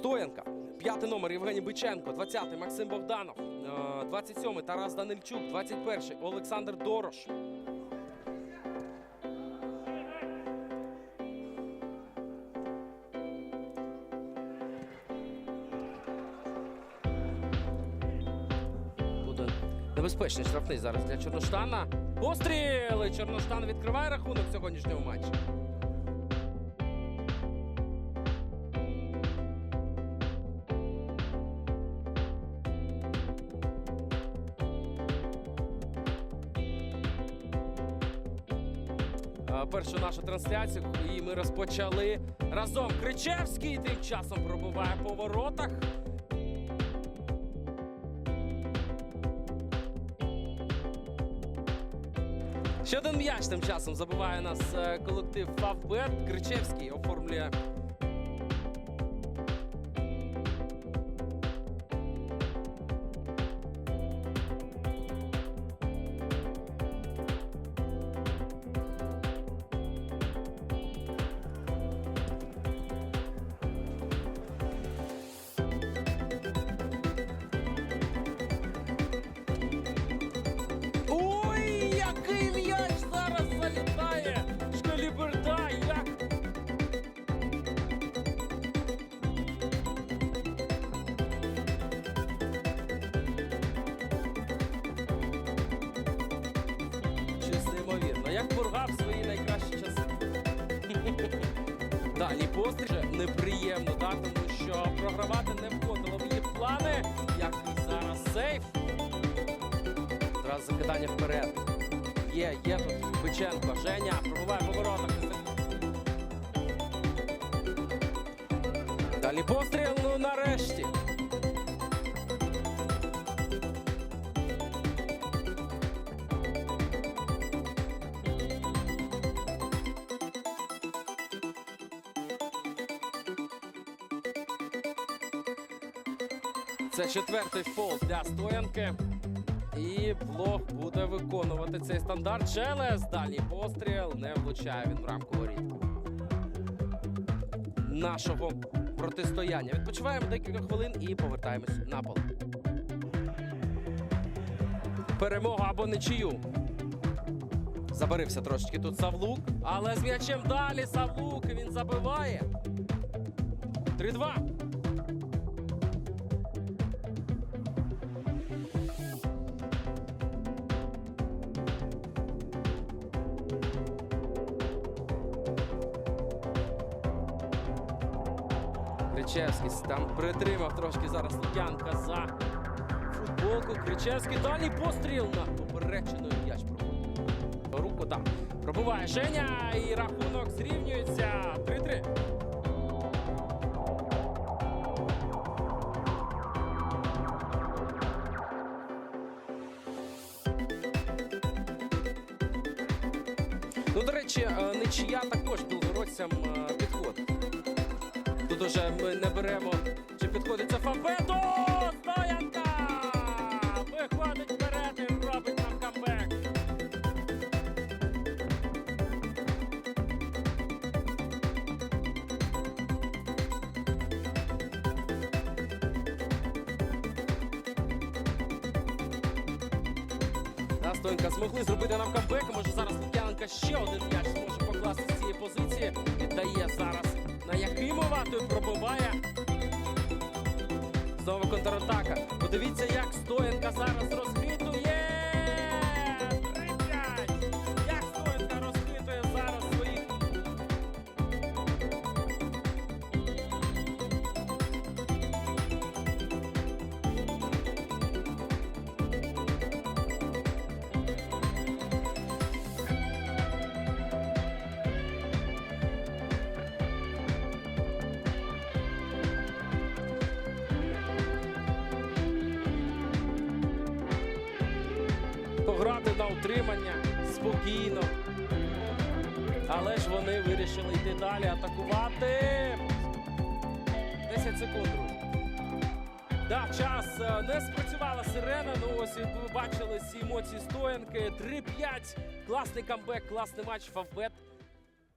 Стоянка. П'ятий номер Євгеній Биченко, 20-й Максим Богданов, е, 27-й Тарас Данильчук, 21-й Олександр Дорош. Небезпечний штрафний зараз для Чорноштана. Постріли! Чорноштан відкриває рахунок в сьогоднішньому Першу нашу трансляцію і ми розпочали разом. Кричевський тим часом пробиває по воротах. Ще один м'яч тим часом забиває нас е, колектив Фавбет. Кричевський оформлює. Як поргав свої найкращі часи. Далі постріл неприємно, так? тому що програвати не входило в її плани. Як і зараз сейф. Одразу закидання вперед. Є, є тут Биченко. Женя пробуває по воротах. Далі постріл, ну нарешті. Це четвертий фол для стоянки. І блок буде виконувати цей стандарт. Челес. Далі постріл. Не влучає він в рамку воріт. Нашого протистояння. Відпочиваємо декілька хвилин і повертаємось на поле. Перемога або нічию. Забарився трошечки тут Савлук. Але з м'ячем далі Савлук. Він забиває. 3-2. Кричевський там притримав трошки зараз Лук'янка за футболку. Кричевський далі постріл на поперечену м'яч проходить. Руку там пробуває Женя і рахунок зрівнюється 3-3. Ну, до речі, е, нічия також білгородцям е, підходить. Тут ми не беремо, чи підходить це Фабето! Стоянка! Виходить вперед і робить нам камбек. Да, Стоянка змогли зробити нам камбек. Може зараз Лук'яненка ще один м'яч зможе покласти з цієї позиції. Віддає зараз на Якимова. Тут пробиває. Знову контратака. Подивіться, як Стоянка зараз розхитує. Пограти на утримання спокійно. Але ж вони вирішили йти далі, атакувати. 10 секунд. Да, час е, не спрацювала сирена. Ну ось ви бачили ці емоції стоянки. 3-5. Класний камбек, класний матч. Фавбет